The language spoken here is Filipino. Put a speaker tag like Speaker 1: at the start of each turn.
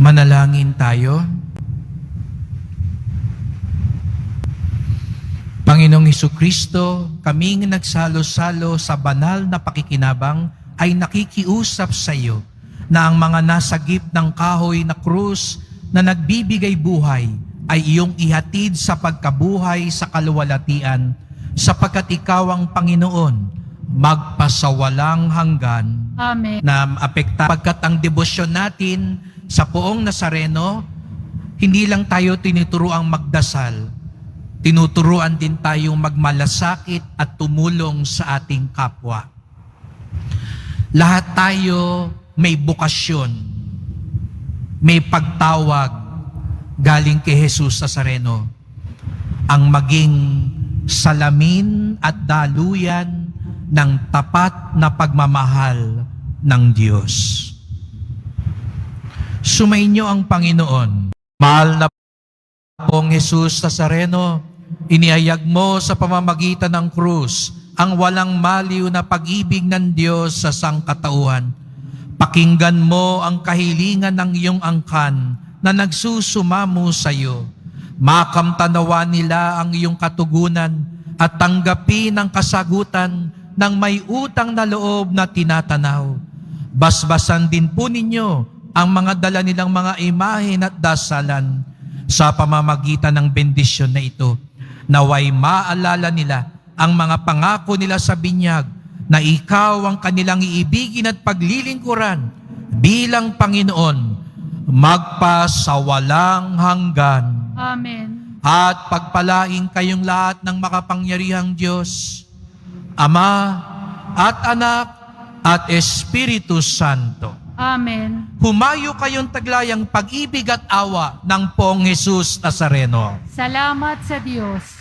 Speaker 1: Manalangin tayo. Panginoong Heso Kristo, kaming nagsalo-salo sa banal na pakikinabang ay nakikiusap sa iyo na ang mga nasagip ng kahoy na krus na nagbibigay buhay ay iyong ihatid sa pagkabuhay sa kaluwalhatian sapagkat ikaw ang Panginoon magpasawalang hanggan
Speaker 2: Amen.
Speaker 1: na apekta pagkat ang debosyon natin sa poong Nazareno, hindi lang tayo tinuturoang magdasal, tinuturuan din tayong magmalasakit at tumulong sa ating kapwa. Lahat tayo may bukasyon, may pagtawag galing kay Jesus Nazareno, ang maging salamin at daluyan ng tapat na pagmamahal ng Diyos. Sumainyo ang Panginoon. Mahal na pong Jesus Nazareno, iniayag mo sa pamamagitan ng krus ang walang maliw na pag-ibig ng Diyos sa sangkatauhan. Pakinggan mo ang kahilingan ng iyong angkan na nagsusumamo sa iyo. Makamtanawa nila ang iyong katugunan at tanggapin ang kasagutan ng may utang na loob na tinatanaw. Basbasan din po ninyo ang mga dala nilang mga imahen at dasalan sa pamamagitan ng bendisyon na ito. Naway maalala nila ang mga pangako nila sa binyag na ikaw ang kanilang iibigin at paglilingkuran bilang Panginoon magpasawalang hanggan.
Speaker 2: Amen.
Speaker 1: At pagpalain kayong lahat ng makapangyarihang Diyos, Ama at Anak at Espiritu Santo.
Speaker 2: Amen.
Speaker 1: Humayo kayong taglayang pag-ibig at awa ng Pong Jesus Nazareno.
Speaker 2: Salamat sa Diyos.